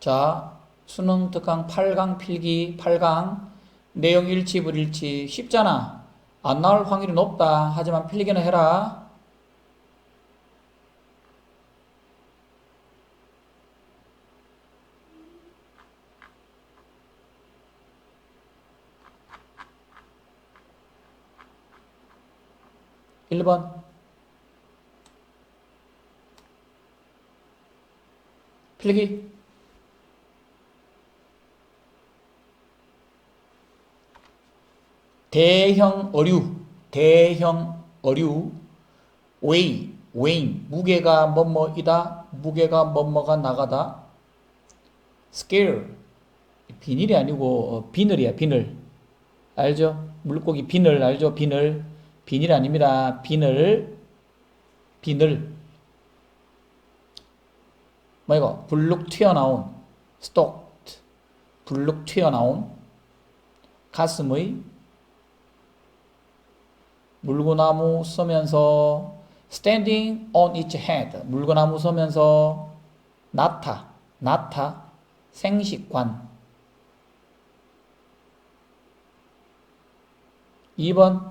자, 수능 특강 8강 필기 8강 내용 일치 불일치 쉽잖아. 안 나올 확률이 높다. 하지만 필기는 해라. 일번 필기 대형 어류, 대형 어류, 웨이, 웨인, 무게가 뭐뭐이다, 무게가 뭐뭐가 나가다, scale, 비닐이 아니고 어, 비늘이야, 비늘. 알죠? 물고기 비늘 알죠? 비늘. 비닐 아닙니다. 비늘. 비늘. 뭐 이거? 불룩 튀어나온. 스톡. 불룩 튀어나온. 가슴의 물구나무 서면서 standing on its head 물구나무 서면서 나타 나타 생식관 2번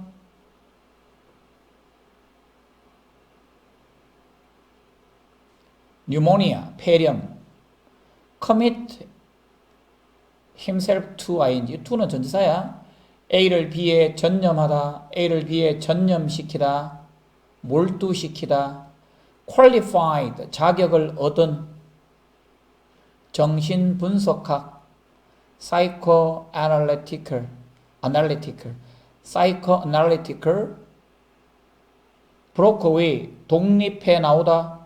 pneumonia 폐렴 commit himself to ing to는 전치사야 A를 B에 전념하다, A를 B에 전념시키다, 몰두시키다, qualified, 자격을 얻은, 정신분석학, psychoanalytical, analytical, psychoanalytical, away, 독립해 나오다,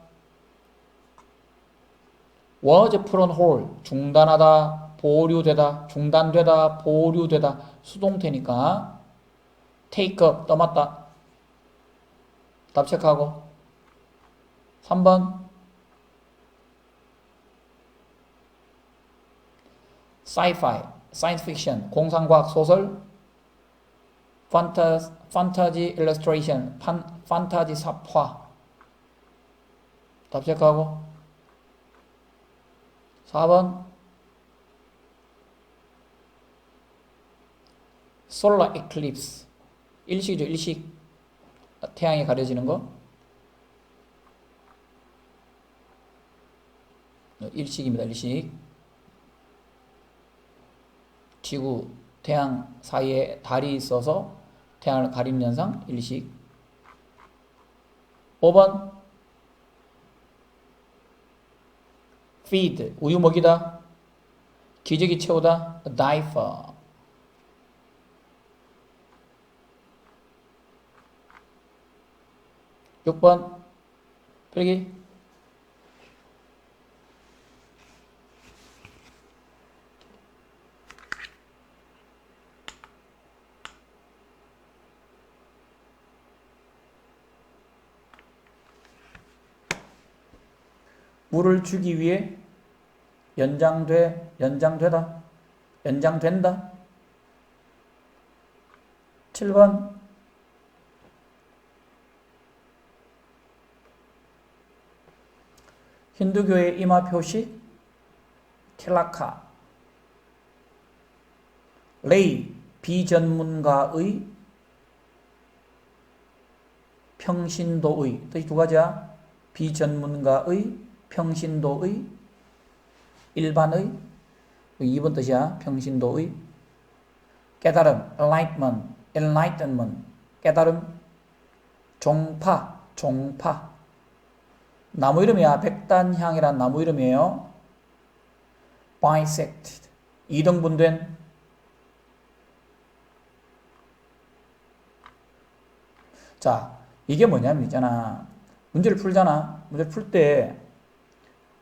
was put on hold, 중단하다, 보류되다, 중단되다, 보류되다, 수동태니까 take up, 떠맡다. 답 체크하고 3번 sci-fi, science fiction, 공상과학 소설 fantasy, fantasy illustration, 판, 판타지 삽화 답 체크하고 4번 솔라 에클립스 일식이죠 일식. 태양이 가려지는 거. 일식입니다 일식. 지구 태양 사이에 달이 있어서 태양을 가리는 현상 일식. 5번. feed 우유 먹이다. 기저귀 채우다. diaper 6번. 필기. 물을 주기 위해 연장돼 연장되다 연장된다. 7번 힌두교의 이마 표시 틸라카. 레이 비전문가의 평신도의. 뜻이 두 가지야. 비전문가의 평신도의 일반의. 2번 뜻이야. 평신도의. 깨달음 enlightenment enlightenment. 깨달음 종파 종파 나무 이름이야. 백단향이란 나무 이름이에요. bisected. 이등분된 자, 이게 뭐냐면 있잖아. 문제를 풀잖아. 문제를 풀 때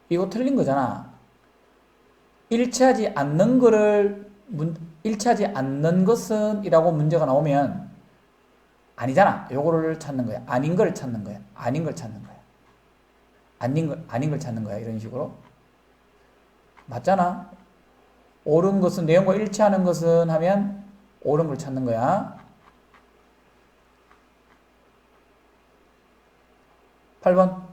이거 틀린 거잖아. 일치하지 않는 거를 문, 일치하지 않는 것은 이라고 문제가 나오면 아니잖아. 요거를 찾는 거야. 아닌 걸 찾는 거야. 아닌 걸 찾는 거야. 아닌 걸, 아닌 걸 찾는 거야. 이런 식으로. 맞잖아. 옳은 것은 내용과 일치하는 것은 하면 옳은 걸 찾는 거야. 8번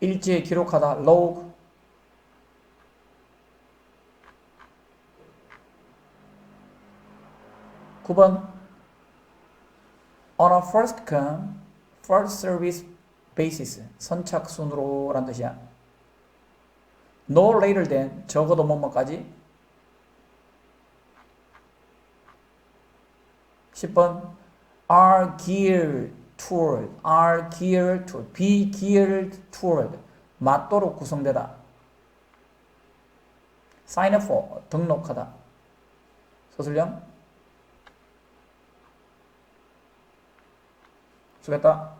일지에 기록하다 log (9번) on a first come first service basis 선착순으로 란 뜻이야. no later than 적어도 뭐뭐까지 10번 are geared toward are geared toward be geared toward 맞도록 구성되다 sign up for 등록하다 서술령 수고했다